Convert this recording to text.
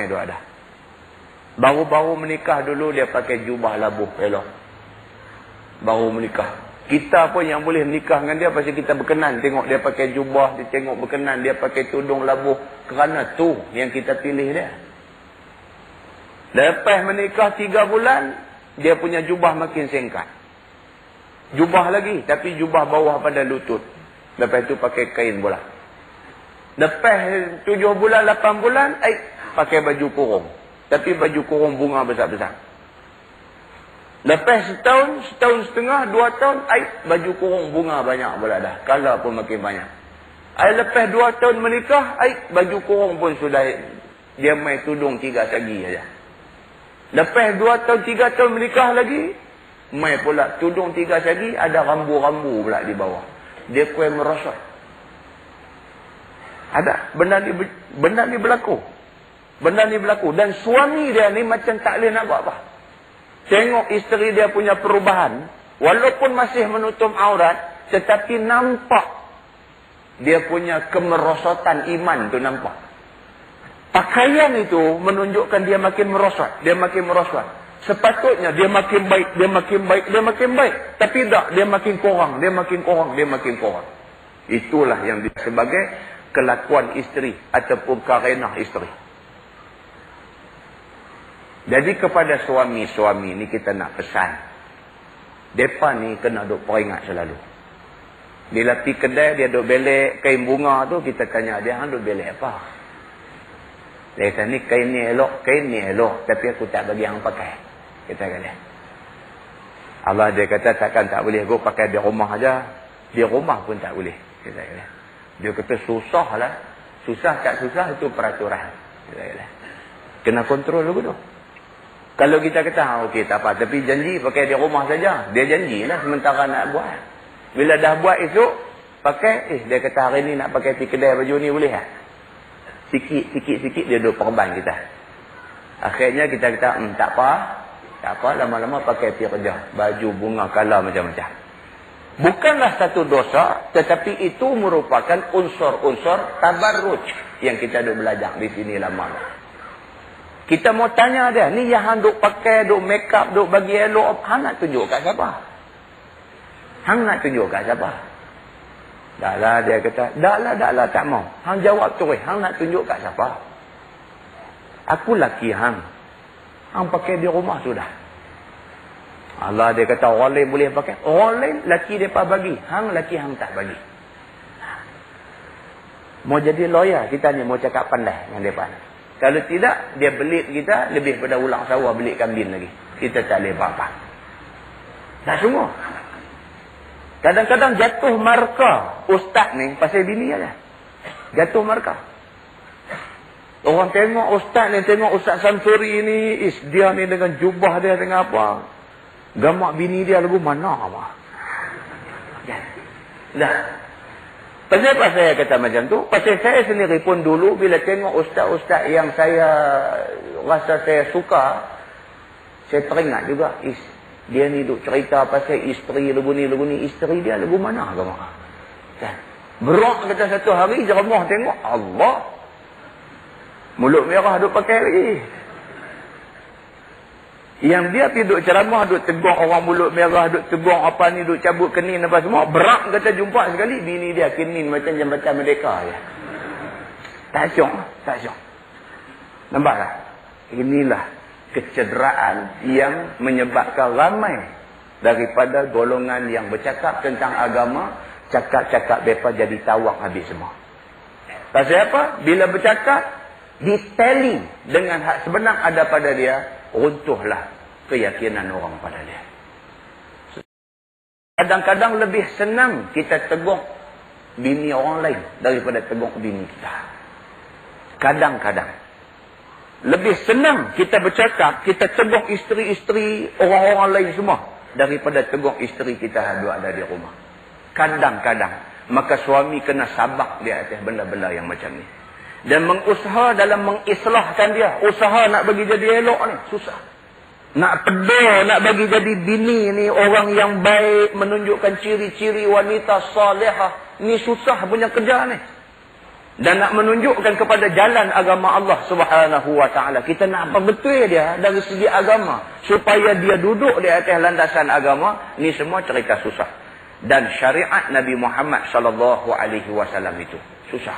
ramai dua ada. Baru-baru menikah dulu dia pakai jubah labuh elok. Baru menikah. Kita pun yang boleh menikah dengan dia pasal kita berkenan tengok dia pakai jubah, dia tengok berkenan dia pakai tudung labuh. Kerana tu yang kita pilih dia. Lepas menikah tiga bulan, dia punya jubah makin singkat. Jubah lagi, tapi jubah bawah pada lutut. Lepas tu pakai kain pula. Lepas tujuh bulan, lapan bulan, eh, pakai baju kurung. Tapi baju kurung bunga besar-besar. Lepas setahun, setahun setengah, dua tahun, ay, baju kurung bunga banyak pula dah. Kala pun makin banyak. Ay, lepas dua tahun menikah, ay, baju kurung pun sudah, dia main tudung tiga sagi saja. Lepas dua tahun, tiga tahun menikah lagi, main pula tudung tiga sagi, ada rambu-rambu pula di bawah. Dia kue merosot. Ada. Benda ni, benda ni berlaku. Benda ni berlaku. Dan suami dia ni macam tak boleh nak buat apa. Tengok isteri dia punya perubahan. Walaupun masih menutup aurat. Tetapi nampak. Dia punya kemerosotan iman tu nampak. Pakaian itu menunjukkan dia makin merosot. Dia makin merosot. Sepatutnya dia makin baik. Dia makin baik. Dia makin baik. Tapi tak. Dia makin kurang. Dia makin kurang. Dia makin kurang. Itulah yang dia sebagai kelakuan isteri. Ataupun karenah isteri. Jadi kepada suami-suami ni kita nak pesan. Depa ni kena duk peringat selalu. Bila pergi kedai dia duk belek kain bunga tu kita tanya dia hang duk belek apa? Dia kata ni kain ni elok, kain ni elok tapi aku tak bagi hang pakai. Kita kata. Allah dia kata takkan tak boleh aku pakai di rumah aja. Di rumah pun tak boleh. Kita kata. Dia kata susah lah. Susah tak susah itu peraturan. Kita kata. Kena kontrol dulu tu. Kalau kita kata, ha, okey tak apa. Tapi janji pakai di rumah saja. Dia janjilah sementara nak buat. Bila dah buat esok, pakai. Eh, dia kata hari ni nak pakai pergi kedai baju ni boleh tak? Sikit, sikit, sikit dia duduk perban kita. Akhirnya kita kata, hmm, tak apa. Tak apa, lama-lama pakai pergi kerja. Baju, bunga, kala macam-macam. Bukanlah satu dosa, tetapi itu merupakan unsur-unsur tabarruj yang kita duduk belajar di sini lama-lama. Kita mau tanya dia, ni yang hang duk pakai, duk make up, duk bagi elok, hang nak tunjuk kat siapa? Hang nak tunjuk kat siapa? Dah lah dia kata, dah lah, dah lah, tak mau. Hang jawab tu, hang nak tunjuk kat siapa? Aku laki hang. Hang pakai di rumah sudah. Allah dia kata, orang lain boleh pakai. Orang lain, laki mereka bagi. Hang, laki hang tak bagi. Mau jadi lawyer, kita ni mau cakap pandai dengan mereka kalau tidak, dia belit kita lebih pada ulang sawah belit kambing lagi. Kita tak boleh apa-apa. Dah sungguh. Kadang-kadang jatuh marka ustaz ni pasal bini aja. Jatuh marka. Orang tengok ustaz ni, tengok ustaz Samsuri ni, is, dia ni dengan jubah dia dengan apa. Gamak bini dia lagu mana apa. Dah. Pasal apa saya kata macam tu? Pasal saya sendiri pun dulu bila tengok ustaz-ustaz yang saya rasa saya suka, saya teringat juga. Is, dia ni duk cerita pasal isteri lagu ni, lagu ni. Isteri dia lagu mana agama? Kan? Berak kata satu hari, jeremah tengok. Allah. Mulut merah duk pakai lagi. Yang dia tidur ceramah, duduk tegur orang mulut merah, duduk tegur apa ni, duduk cabut kenin apa semua. Berak kata jumpa sekali, bini dia kenin macam jambatan merdeka je. Tak syok, tak syok. Nampak tak? Inilah kecederaan yang menyebabkan ramai daripada golongan yang bercakap tentang agama, cakap-cakap mereka jadi tawak habis semua. Pasal apa? Bila bercakap, diteli dengan hak sebenar ada pada dia, runtuhlah keyakinan orang pada dia. Kadang-kadang lebih senang kita tegur bini orang lain daripada tegur bini kita. Kadang-kadang. Lebih senang kita bercakap, kita tegur isteri-isteri orang-orang lain semua daripada tegur isteri kita yang ada di rumah. Kadang-kadang. Maka suami kena sabak di atas benda-benda yang macam ni dan mengusaha dalam mengislahkan dia usaha nak bagi jadi elok ni susah nak pedih nak bagi jadi bini ni orang yang baik menunjukkan ciri-ciri wanita salihah ni susah punya kerja ni Dan nak menunjukkan kepada jalan agama Allah subhanahu wa ta'ala. Kita nak betul dia dari segi agama. Supaya dia duduk di atas landasan agama. Ini semua cerita susah. Dan syariat Nabi Muhammad sallallahu alaihi wasallam itu. Susah.